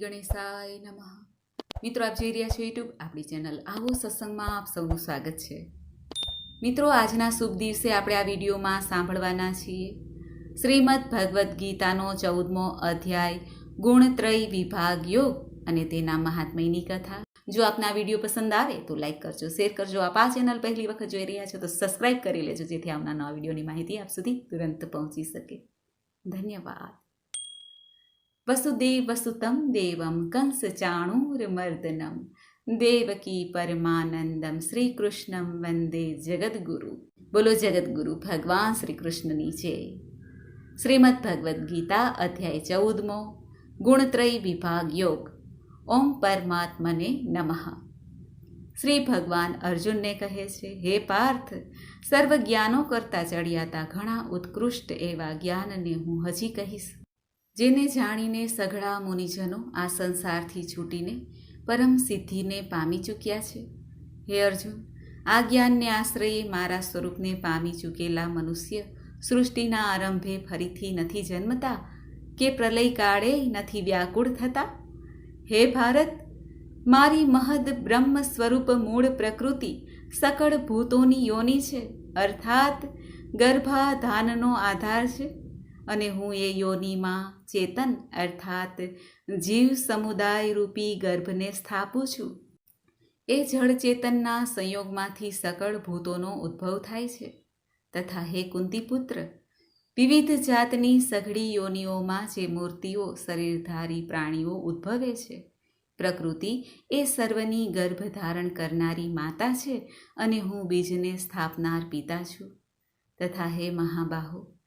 ગણેશાય નમઃ. મિત્રો, આપ જોઈ રહ્યા છો યુટ્યુબ આપણી ચેનલ આવો સત્સંગમાં આપ સૌનું સ્વાગત છે. મિત્રો, આજના શુભ દિવસે આપણે આ વિડીયોમાં સાંભળવાના છીએ શ્રીમદ ભગવદ્ ગીતાનો ચૌદમો અધ્યાય ગુણત્રય વિભાગ યોગ અને તેના મહાત્મયની કથા. જો આપના વીડિયો પસંદ આવે તો લાઈક કરજો, શેર કરજો. આપ આ ચેનલ પહેલી વખત જોઈ રહ્યા છો તો સબસ્ક્રાઈબ કરી લેજો જેથી આવના નવા વિડીયોની માહિતી આપ સુધી તુરંત પહોંચી શકે. ધન્યવાદ. વસુદેવ વસુતમ દેવમ કંસ ચાણૂરમર્દનમ દેવકી પરમાનંદમ શ્રી કૃષ્ણમ વંદે જગદગુરુ બોલો જગદગુરુ ભગવાન શ્રી કૃષ્ણની જય શ્રીમદ ભગવદ્ ગીતા અધ્યાય ચૌદમો ગુણત્રય વિભાગ યોગ ઓમ પરમાત્મને નમઃ શ્રી ભગવાન અર્જુનને કહે છે, હે પાર્થ સર્વ જ્ઞાનો કરતાં ચડિયાતા ઘણા ઉત્કૃષ્ટ એવા જ્ઞાનને હું હજી કહીશ. જેને જાણીને સઘળા મુનિજનો આ સંસારથી છૂટીને પરમ સિદ્ધિને પામી ચૂક્યા છે. હે અર્જુન, આ જ્ઞાનને આશ્રયે મારા સ્વરૂપને પામી ચૂકેલા મનુષ્ય સૃષ્ટિના આરંભે ફરીથી નથી જન્મતા કે પ્રલય કાળે નથી વ્યાકુળ થતા? હે ભારત, મારી મહદ બ્રહ્મ સ્વરૂપ મૂળ પ્રકૃતિ સકળ ભૂતોની યોની છે, અર્થાત ગર્ભાધાનનો આધાર છે. અને હું એ યોનિમાં ચેતન અર્થાત જીવ સમુદાય રૂપી ગર્ભને સ્થાપું છું. એ જળ ચેતનના સંયોગમાંથી સકળ ભૂતોનો ઉદ્ભવ થાય છે. તથા હે કુંતીપુત્ર, વિવિધ જાતની સઘળી યોનિઓમાં જે મૂર્તિઓ, શરીરધારી પ્રાણીઓ ઉદ્ભવે છે. પ્રકૃતિ એ સર્વની ગર્ભ ધારણ કરનારી માતા છે અને હું બીજને સ્થાપનાર પિતા છું. તથા હે મહાબાહુ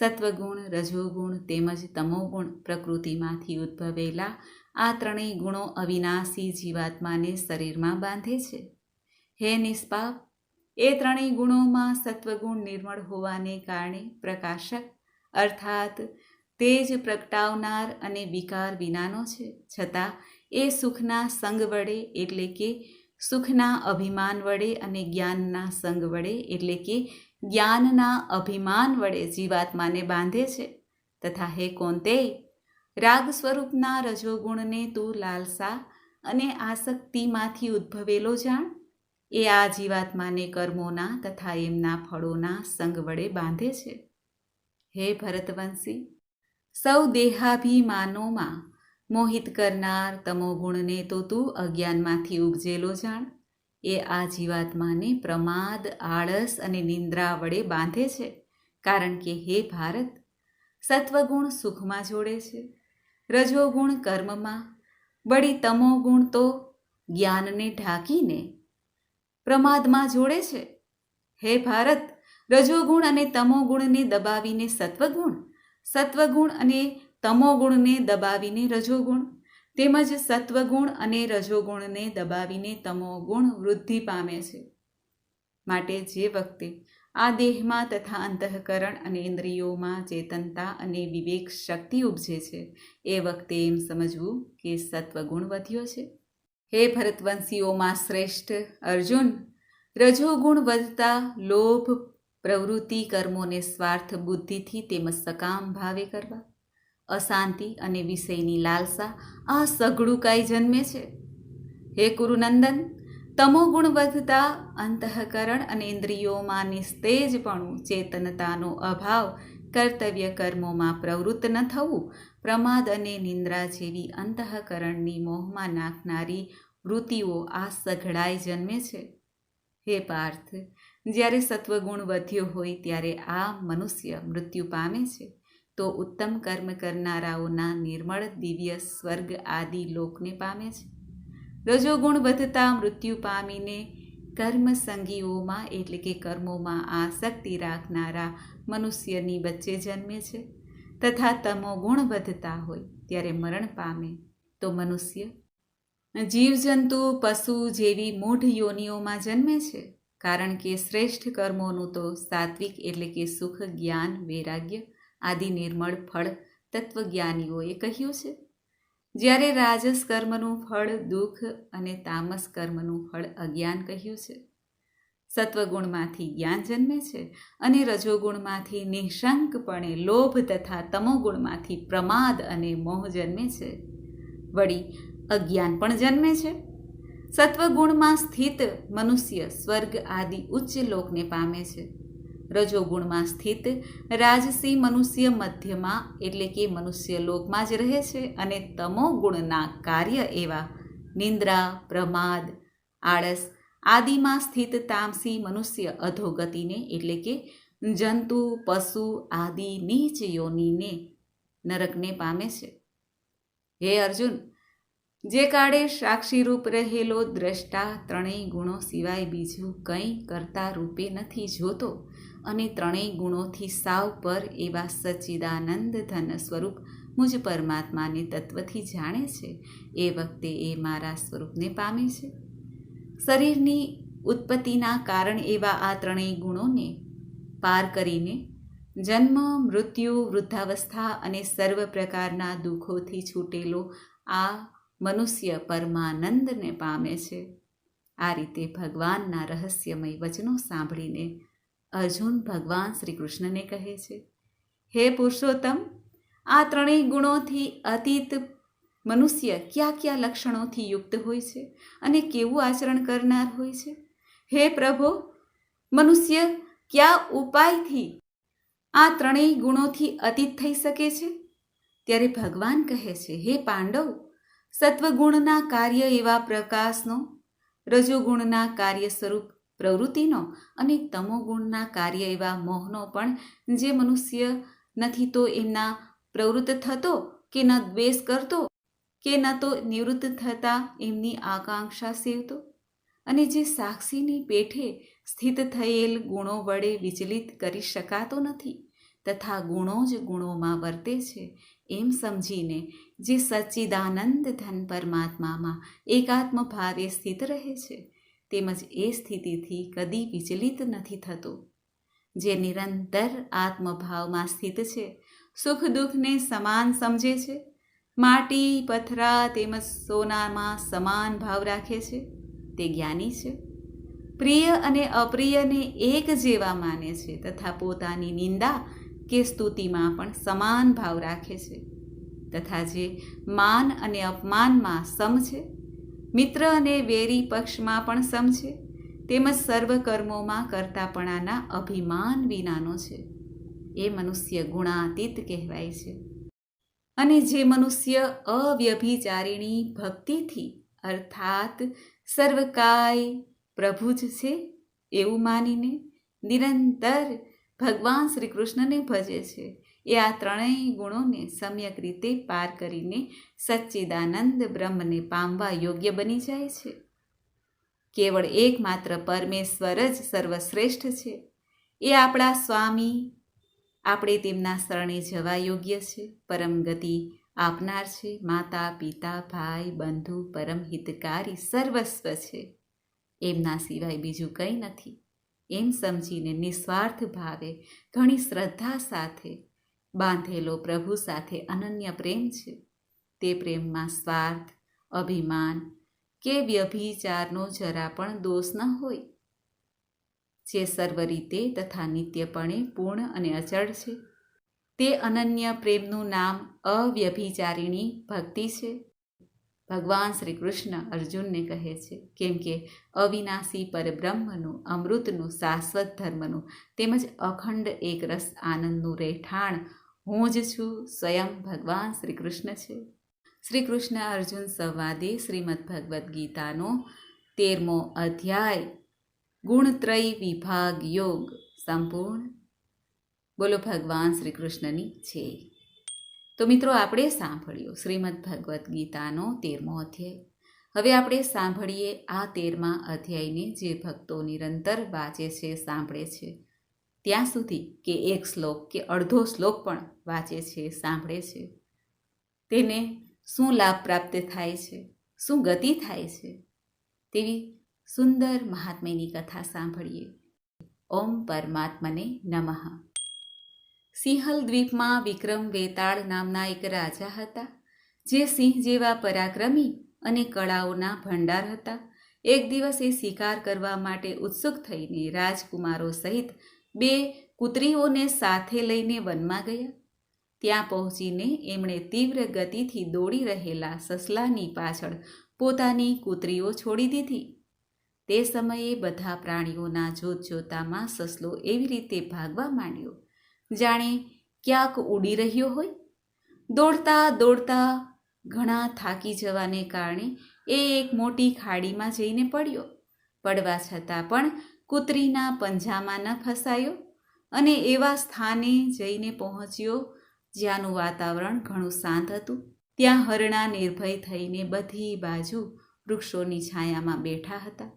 સત્વગુણ, રજોગુણ તેમજ તમોગુણ પ્રકૃતિમાંથી ઉદ્ભવેલા આ ત્રણેય ગુણો અવિનાશી જીવાત્માને શરીરમાં બાંધે છે. હે નિષ્પાપ, એ ત્રણેય ગુણોમાં સત્વગુણ નિર્મળ હોવાને કારણે પ્રકાશક, અર્થાત તેજ પ્રગટાવનાર અને વિકાર વિનાનો છે. છતાં એ સુખના સંગ વડે એટલે કે સુખના અભિમાન વડે અને જ્ઞાનના સંગ વડે એટલે કે જ્ઞાનના અભિમાન વડે જીવાત્માને બાંધે છે. તથા હે કોંતે રાગ સ્વરૂપના રજોગુણને તું લાલસા અને આસક્તિમાંથી ઉદ્ભવેલો જાણ. એ આ જીવાત્માને કર્મોના તથા એમના ફળોના સંગ વડે બાંધે છે. હે ભરતવંશી, સૌ દેહાભિમાનોમાં મોહિત કરનાર તમોગુણને તો તું અજ્ઞાનમાંથી ઉપજેલો જાણ. એ આ જીવાત્માને પ્રમાદ, આળસ અને નિંદ્રા વડે બાંધે છે. કારણ કે હે ભારત, સત્વગુણ સુખમાં જોડે છે. રજોગુણ કર્મમાં, બળી તમોગુણ તો જ્ઞાનને ઢાંકીને પ્રમાદમાં જોડે છે. હે ભારત, રજોગુણ અને તમોગુણને દબાવીને સત્વગુણ સત્વગુણ અને તમોગુણને દબાવીને રજોગુણ. તેમજ સત્વગુણ અને રજોગુણને દબાવીને તમોગુણ વૃદ્ધિ પામે છે. માટે જે વખતે આ દેહમાં તથા અંતઃકરણ અને ઇન્દ્રિયોમાં ચેતનતા અને વિવેક શક્તિ ઉપજે છે, એ વખતે એમ સમજવું કે સત્વગુણ વધ્યો છે. હે ભરતવંશીઓમાં શ્રેષ્ઠ અર્જુન, રજોગુણ વધતા લોભ, પ્રવૃત્તિ કર્મોને સ્વાર્થ બુદ્ધિથી તેમજ સકામ ભાવે કરવા. અશાંતિ અને વિષયની લાલસા આ સઘળું કાંઈ જન્મે છે? હે કુરુનંદન તમોગુણ વધતા અંતઃકરણ અને ઇન્દ્રિયોમાં નિસ્તેજપણું ચેતનતાનો અભાવ કર્તવ્ય કર્મોમાં પ્રવૃત્ત ન થવું, પ્રમાદ અને નિંદ્રા જેવી અંતઃકરણની મોહમાં નાખનારી વૃત્તિઓ આ સઘળાઈ જન્મે છે. હે પાર્થ, જ્યારે સત્વગુણ વધ્યો હોય ત્યારે આ મનુષ્ય મૃત્યુ પામે છે. તો ઉત્તમ કર્મ કરનારાઓના નિર્મળ દિવ્ય સ્વર્ગ આદિ લોકને પામે છે. રજોગુણ વધતા મૃત્યુ પામીને કર્મ સંગીઓમાં એટલે કે કર્મોમાં આસક્તિ રાખનારા મનુષ્યની વચ્ચે જન્મે છે. તથા તમો ગુણ વધતા હોય ત્યારે મરણ પામે તો મનુષ્ય. જીવજંતુ, પશુ જેવી મૂઢ યોનિઓમાં જન્મે છે. કારણ કે શ્રેષ્ઠ કર્મોનું તો સાત્વિક એટલે કે સુખ, જ્ઞાન, વૈરાગ્ય આદિ નિર્મળ ફળ તત્વજ્ઞાનીઓએ કહ્યું છે. જ્યારે રાજસ કર્મનું ફળ, દુઃખ અને તામસ કર્મનું ફળ અજ્ઞાન કહ્યું છે. સત્વગુણમાંથી જ્ઞાન જન્મે છે અને રજોગુણમાંથી નિઃશંકપણે લોભ તથા તમોગુણમાંથી પ્રમાદ અને મોહ જન્મે છે. વળી અજ્ઞાન પણ જન્મે છે. સત્વગુણમાં સ્થિત મનુષ્ય સ્વર્ગ આદિ ઉચ્ચ લોકને પામે છે. રજોગુણમાં સ્થિત રાજસી મનુષ્ય મધ્યમાં, એટલે કે મનુષ્ય લોકમાં જ રહે છે અને તમો ગુણના કાર્ય એવા નિંદ્રા, પ્રમાદ, આળસ આદિમાં સ્થિત તામસી મનુષ્ય અધોગતિને, એટલે કે જંતુ, પશુ આદિ નીચ યોનીને નરકને પામે છે. હે અર્જુન, જે કાળે સાક્ષીરૂપ રહેલો દ્રષ્ટા ત્રણેય ગુણો સિવાય બીજું કંઈ કરતા રૂપે નથી જોતો. અને ત્રણેય ગુણોથી સાવ પર એવા સચ્ચિદાનંદ ધન સ્વરૂપ મુજ પરમાત્માને તત્વથી જાણે છે. એ વખતે એ મારા સ્વરૂપને પામે છે. શરીરની ઉત્પત્તિના કારણ એવા આ ત્રણેય ગુણોને પાર કરીને જન્મ, મૃત્યુ, વૃદ્ધાવસ્થા અને સર્વ પ્રકારના દુઃખોથી છૂટેલો આ મનુષ્ય પરમાનંદને પામે છે. આ રીતે ભગવાનના રહસ્યમય વચનો સાંભળીને અર્જુન ભગવાન શ્રી કૃષ્ણને કહે છે, હે પુરુષોત્તમ, આ ત્રણેય ગુણોથી અતીત મનુષ્ય કયા કયા લક્ષણોથી યુક્ત હોય છે અને કેવું આચરણ કરનાર હોય છે? હે પ્રભો, મનુષ્ય કયા ઉપાયથી આ ત્રણેય ગુણોથી અતીત થઈ શકે છે? ત્યારે ભગવાન કહે છે, હે પાંડવ, સત્વગુણના કાર્ય એવા પ્રકાશનો રજોગુણના કાર્ય સ્વરૂપ પ્રવૃત્તિનો અને તમોગુણના કાર્ય એવા મોહનો પણ જે મનુષ્ય નથી તો એમના પ્રવૃત્ત થતો કે ન દ્વેષ કરતો કે ન તો નિવૃત્ત થતા એમની આકાંક્ષા સેવતો? અને જે સાક્ષીની પેઠે સ્થિત થયેલ ગુણો વડે વિચલિત કરી શકાતો નથી, તથા ગુણો જ ગુણોમાં વર્તે છે, એમ સમજીને જે સચ્ચિદાનંદ ધન પરમાત્મામાં એકાત્મ ભાવે સ્થિત રહે છે. તેમજ એ સ્થિતિથી કદી વિચલિત નથી થતું. જે નિરંતર આત્મભાવમાં સ્થિત છે, સુખ દુઃખને સમાન સમજે છે, માટી, પથરા તેમજ સોનામાં સમાન ભાવ રાખે છે, તે જ્ઞાની છે. પ્રિય અને અપ્રિયને એક જેવા માને છે તથા પોતાની નિંદા કે સ્તુતિમાં પણ સમાન ભાવ રાખે છે. તથા જે માન અને અપમાનમાં સમ છે મિત્ર અને વેરી પક્ષમાં પણ સમ છે, તેમજ સર્વ કર્મોમાં કરતાપણાના અભિમાન વિનાનો છે. એ મનુષ્ય ગુણાતીત કહેવાય છે. અને જે મનુષ્ય અવ્યભિચારિણી ભક્તિથી, અર્થાત સર્વકાય પ્રભુ જ છે, એવું માનીને નિરંતર ભગવાન શ્રી કૃષ્ણને ભજે છે. એ આ ત્રણેય ગુણોને સમ્યક રીતે પાર કરીને સચ્ચિદાનંદ બ્રહ્મને પામવા યોગ્ય બની જાય છે. કેવળ એકમાત્ર પરમેશ્વર જ સર્વશ્રેષ્ઠ છે. એ આપણા સ્વામી, આપણે તેમના શરણે જવા યોગ્ય છે. પરમ ગતિ આપનાર છે. માતા, પિતા, ભાઈ, બંધુ, પરમ હિતકારી, સર્વસ્વ છે. એમના સિવાય બીજું કંઈ નથી. એમ સમજીને નિસ્વાર્થ ભાવે ઘણી શ્રદ્ધા સાથે બાંધેલો પ્રભુ સાથે અનન્ય પ્રેમ છે. તે પ્રેમમાં સ્વાર્થ, અભિમાન કે વ્યભિચારનો જરા પણ દોષ ન હોય. જે સર્વ રીતે તથા નિત્યપણે પૂર્ણ અને અચળ છે. તે અનન્ય પ્રેમનું નામ અવ્યભિચારિણી ભક્તિ છે. ભગવાન શ્રી કૃષ્ણ અર્જુનને કહે છે, કેમ કે અવિનાશી પરબ્રહ્મનું, અમૃતનું, શાશ્વત ધર્મનું તેમજ અખંડ એક રસ આનંદનું રહેઠાણ હું જ છું સ્વયં ભગવાન શ્રી કૃષ્ણ છે. શ્રી કૃષ્ણ અર્જુન સંવાદે શ્રીમદ ભગવદ્ ગીતાનો તેરમો અધ્યાય, ગુણત્રય વિભાગ યોગ, સંપૂર્ણ. બોલો, ભગવાન શ્રી કૃષ્ણની છે. તો મિત્રો, આપણે સાંભળ્યો શ્રીમદ ભગવદ્ ગીતાનો તેરમો અધ્યાય. હવે આપણે સાંભળીએ આ તેરમા અધ્યાયને જે ભક્તો નિરંતર વાંચે છે, સાંભળે છે. ત્યાં સુધી કે એક શ્લોક કે અડધો શ્લોક પણ વાંચે છે, સાંભળે છે. તેને શું લાભ પ્રાપ્ત થાય છે? શું ગતિ થાય છે? તેવી સુંદર મહાત્મ્યની કથા સાંભળીએ. ઓમ પરમાત્મને નમઃ. સિંહલ દ્વીપમાં વિક્રમ વેતાળ નામના એક રાજા હતા, જે સિંહ જેવા પરાક્રમી અને કળાઓના ભંડાર હતા. એક દિવસ એ શિકાર કરવા માટે ઉત્સુક થઈને રાજકુમારો સહિત બે કૂતરીઓને સાથે લઈને વનમાં ગયા. ત્યાં પહોંચીને એમણે તીવ્ર ગતિથી દોડી રહેલા સસલાની પાછળ પોતાની કૂતરીઓ છોડી દીધી. તે સમયે બધા પ્રાણીઓના જોત જોતામાં સસલો એવી રીતે ભાગવા માંડ્યો. જાણે ક્યાંક ઉડી રહ્યો હોય. દોડતા દોડતા ઘણા થાકી જવાને કારણે એ એક મોટી ખાડીમાં જઈને પડ્યો. પડવા છતાં પણ કૂતરીના પંજામાં ન ફસાયો અને એવા સ્થાને જઈને પહોંચ્યો જ્યાંનું વાતાવરણ ઘણું શાંત હતું. ત્યાં હરણા નિર્ભય થઈને બધી બાજુ વૃક્ષોની છાયામાં બેઠા હતા.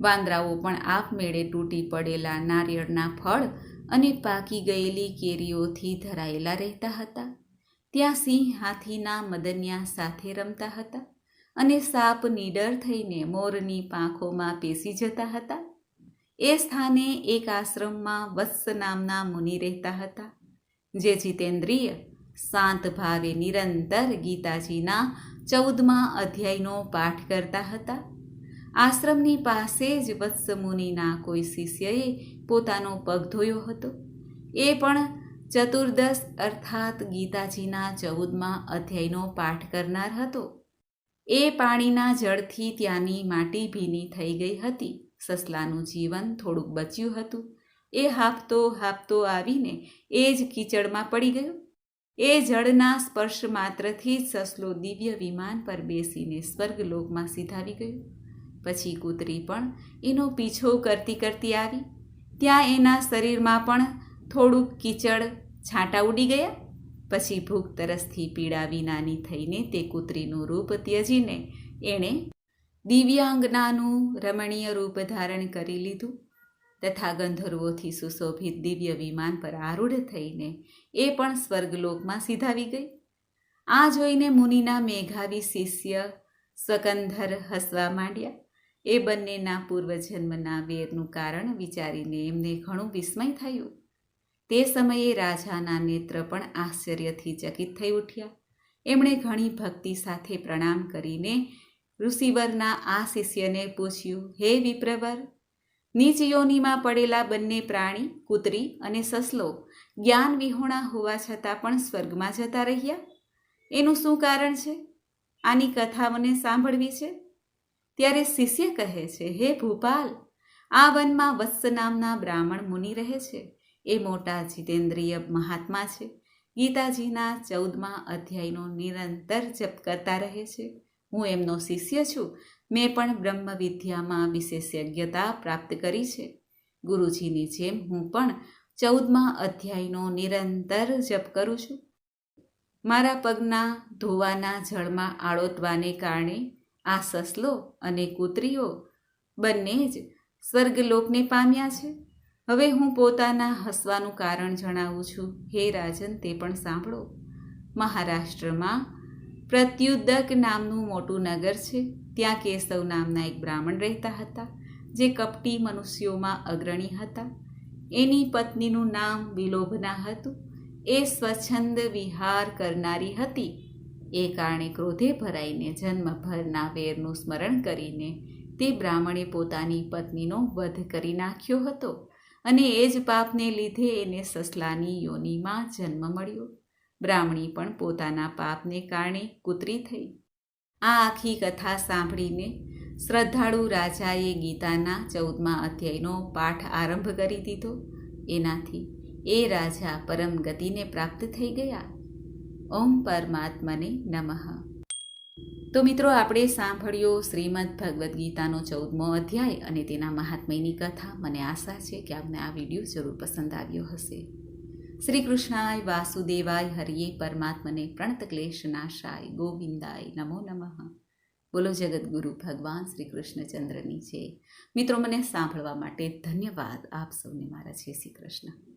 વાંદરાઓ પણ આપમેળે તૂટી પડેલા નારિયેળના ફળ અને પાકી ગયેલી કેરીઓથી ધરાયેલા રહેતા હતા. ત્યાં સિંહ હાથીના મદન્યા સાથે રમતા હતા અને સાપ નીડર થઈને મોરની પાંખોમાં પેસી જતા હતા. એ સ્થાને એક આશ્રમમાં વત્સ નામના મુનિ રહેતા હતા, જે જીતેન્દ્રિય શાંત ભાવે નિરંતર ગીતાજીના ચૌદમા અધ્યાયનો પાઠ કરતા હતા. આશ્રમની પાસે જ વત્સ મુનિના કોઈ શિષ્યએ પોતાનો પગ ધોયો હતો. એ પણ ચતુર્દશ અર્થાત ગીતાજીના ચૌદમા અધ્યાયનો પાઠ કરનાર હતો. એ પાણીના જળથી ત્યાંની માટી ભીની થઈ ગઈ હતી. સસલાનું જીવન થોડુંક બચ્યું હતું. એ હાંફતો હાંફતો આવીને એ જ કીચડમાં પડી ગયો. એ જળના સ્પર્શ માત્રથી જ સસલો દિવ્ય વિમાન પર બેસીને સ્વર્ગલોકમાં સીધાવી ગયો. પછી કૂતરી પણ એનો પીછો કરતી કરતી આવી. ત્યાં એના શરીરમાં પણ થોડુંક કીચડ છાંટા ઉડી ગયા. પછી ભૂખ તરસથી પીડા વિનાની થઈને તે કૂતરીનું રૂપ ત્યજીને એણે દિવ્યાંગનાનું રમણીય રૂપ ધારણ કરી લીધું. તથા ગંધર્વોથી સુશોભિત દિવ્ય વિમાન પર આરૂઢ થઈને એ પણ સ્વર્ગલોકમાં સીધાવી ગઈ. આ જોઈને મુનિના મેઘાવી શિષ્ય સ્વકંધર હસવા માંડ્યા. એ બંનેના પૂર્વજન્મના વેરનું કારણ વિચારીને એમને ઘણું વિસ્મય થયું. તે સમયે રાજાના નેત્ર પણ આશ્ચર્યથી ચકિત થઈ ઉઠ્યા. એમણે ઘણી ભક્તિ સાથે પ્રણામ કરીને ઋષિવરના આ શિષ્યને પૂછ્યું, હે વિપ્રવર, નીચ યોનિમાં પડેલા બંને પ્રાણી, કૂતરી અને સસલો જ્ઞાન વિહોણા હોવા છતાં પણ સ્વર્ગમાં જતા રહ્યા? એનું શું કારણ છે? આની કથા મને સાંભળવી છે? ત્યારે શિષ્ય કહે છે, હે ભૂપાલ, આ વનમાં વત્સ નામના બ્રાહ્મણ મુનિ રહે છે. એ મોટા જીતેન્દ્રિય મહાત્મા છે. ગીતાજીના ચૌદમા અધ્યાયનો નિરંતર જપ કરતા રહે છે. હું એમનો શિષ્ય છું. મેં પણ બ્રહ્મ વિદ્યામાં વિશેષજ્ઞતા પ્રાપ્ત કરી છે. ગુરુજીની જેમ હું પણ ચૌદમા અધ્યાયનો નિરંતર જપ કરું છું. મારા પગના ધોવાના જળમાં આળોતવાને કારણે આ સસલો અને કૂતરીઓ બંને જ સ્વર્ગલોકને પામ્યા છે. હવે હું પોતાના હસવાનું કારણ જણાવું છું. હે રાજન, તે પણ સાંભળો. મહારાષ્ટ્રમાં પ્રત્યુદક નામનું મોટું નગર છે. ત્યાં કેશવ નામના એક બ્રાહ્મણ રહેતા હતા, જે કપટી મનુષ્યોમાં અગ્રણી હતા. એની પત્નીનું નામ વિલોભના હતું. એ સ્વચ્છંદ વિહાર કરનારી હતી. એ કારણે ક્રોધે ભરાઈને જન્મભરના વેરનું સ્મરણ કરીને તે બ્રાહ્મણે પોતાની પત્નીનો વધ કરી નાખ્યો હતો અને એ જ પાપને લીધે એને સસલાની યોનિમાં જન્મ મળ્યો. બ્રાહ્મણી પણ પોતાના પાપને કારણે કૂતરી થઈ. આ આખી કથા સાંભળીને શ્રદ્ધાળુ રાજાએ ગીતાના ચૌદમા અધ્યાયનો પાઠ આરંભ કરી દીધો. એનાથી એ રાજા પરમ ગતિને પ્રાપ્ત થઈ ગયા. ઓમ પરમાત્મને નમઃ. તો મિત્રો, આપણે સાંભળ્યો શ્રીમદ ભગવદ્ ગીતાનો ચૌદમો અધ્યાય અને તેના મહાત્મ્યની કથા. મને આશા છે કે આપને આ વીડિયો જરૂર પસંદ આવ્યો હશે. શ્રી કૃષ્ણાય વાસુદેવાય હરિયે પરમાત્મને પ્રણત ક્લેશ નાશાય ગોવિંદાય નમો નમઃ. બોલો જગદગુરુ ભગવાન શ્રી કૃષ્ણચંદ્રની છે મિત્રો, મને સાંભળવા માટે ધન્યવાદ આપ સૌને મારા છે શ્રી કૃષ્ણ.